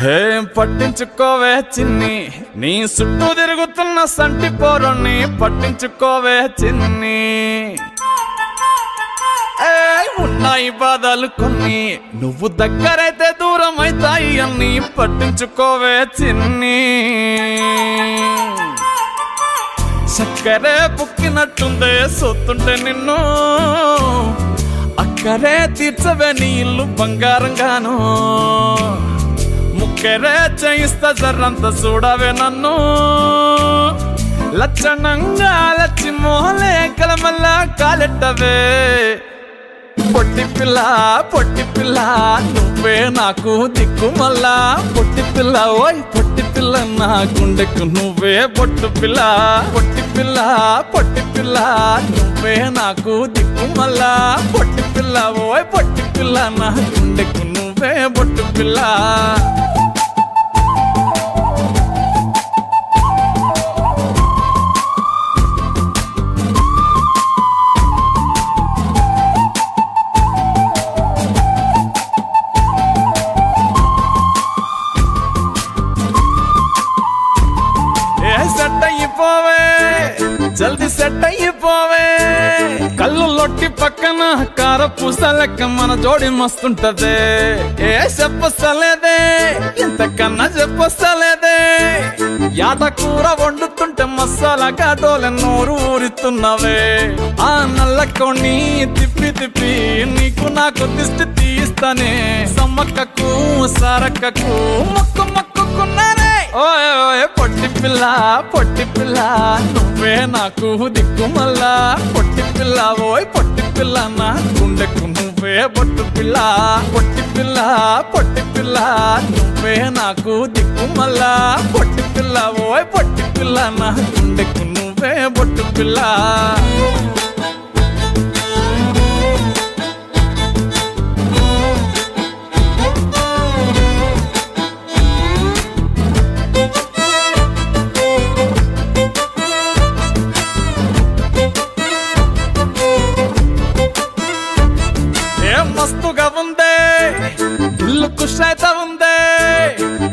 హే పట్టించుకోవే చిన్ని. నీ చుట్టూ తిరుగుతున్న సంటి పోరుణ్ణి పట్టించుకోవే చిన్ని. ఉన్నాయి బాధలు కొన్ని. నువ్వు దగ్గరైతే దూరం అవుతాయి అన్ని పట్టించుకోవే చిన్ని. చక్కరే పుక్కినట్టుందే సొత్తుంటే నిన్ను. అక్కరే తీర్చవే నీ ఇల్లు బంగారంగాను. ముక్కరే చేయిస్తా జర్రంత చూడవే నన్ను లచ్చణంగా లచ్చి మోహలే కలమల్ల కాలెట్టవే పొట్టి పిల్ల పొట్టి పిల్ల నువ్వే నాకు దిక్కు మళ్ళా పొట్టి పిల్ల ఓయ్ పొట్టి పిల్ల నా గుండెకు నువ్వే పొట్టు పిల్ల పొట్టి పిల్ల పొట్టి పిల్ల నువ్వే నాకు దిక్కు మళ్ళా పొట్టి పిల్ల ఓయ్ పొట్టి పిల్ల నా గుండెకు నువ్వే పొట్టు పిల్ల జల్ది సెట్ అయిపోవే. కళ్ళు లొట్టి పక్కన కార పూస లెక్క మన జోడి మస్తుంటదే. ఏ చెప్పస్తలేదే ఇంతకన్నా చెప్పస్తలేదే యాట కూర వండుతుంటే మసాలా కాటోల నోరు ఊరిస్తున్నవే ఆ నల్ల కొన్ని తిప్పి తిప్పి నీకు నాకు దిష్టి తీస్తానే సమ్మక్కకు సరక్కకు మొక్క మొక్క పొట్టి పిల్ల పొట్టి పిల్ల నువ్వే నాకు దిక్కు మళ్ళా పొట్టి పిల్ల ఓయ్ పొట్టి పిల్ల నా గుండెకు నువ్వే పొట్టు పిల్ల. పొట్టి పిల్ల పొట్టి పిల్ల నువ్వే నాకు దిక్కు మళ్ళా పొట్టి పిల్ల ఓయ్ పొట్టి పిల్ల నా గుండెకు నువ్వే పొట్టు పిల్ల. మస్తుగా ఉందే. ఇల్లు కుషైత ఉందే.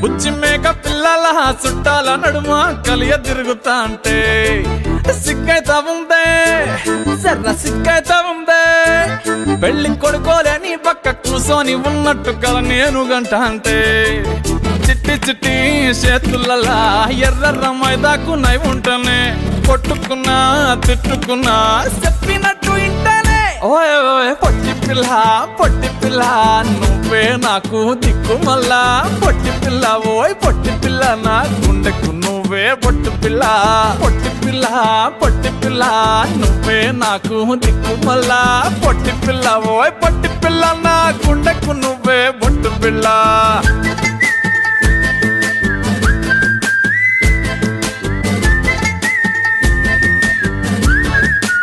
బుచ్చి మేక పిల్లల చుట్టాల నడుమ కలియ తిరుగుతా అంటే సిక్కైత ఉందే. సర్ర సిక్కైత ఉందే. పెళ్ళి కొడుకోలేని పక్క కూసోని ఉన్నట్టు కల నేను గంట అంటే. చిట్టి చిట్టి చేతులలా ఎర్ర మైదాకు నై ఉంటనే. కొట్టుకున్నా తిట్టుకున్నా చెప్పినట్టు ఇంట ఓయ్ ఓయ్ పొట్టి పిల్ల పొట్టి పిల్ల నువ్వే నాకు దిక్కు మళ్ళా. పొట్టి పిల్ల ఓయ్ పొట్టి పిల్ల నా గుండెకు నువ్వే పొట్టి పిల్ల. పొట్టి పిల్ల పొట్టి పిల్ల నువ్వే నాకు దిక్కు మళ్ళా. పొట్టి పిల్ల ఓయ్ పొట్టి పిల్ల నా గుండెకు నువ్వే పొట్టి పిల్ల.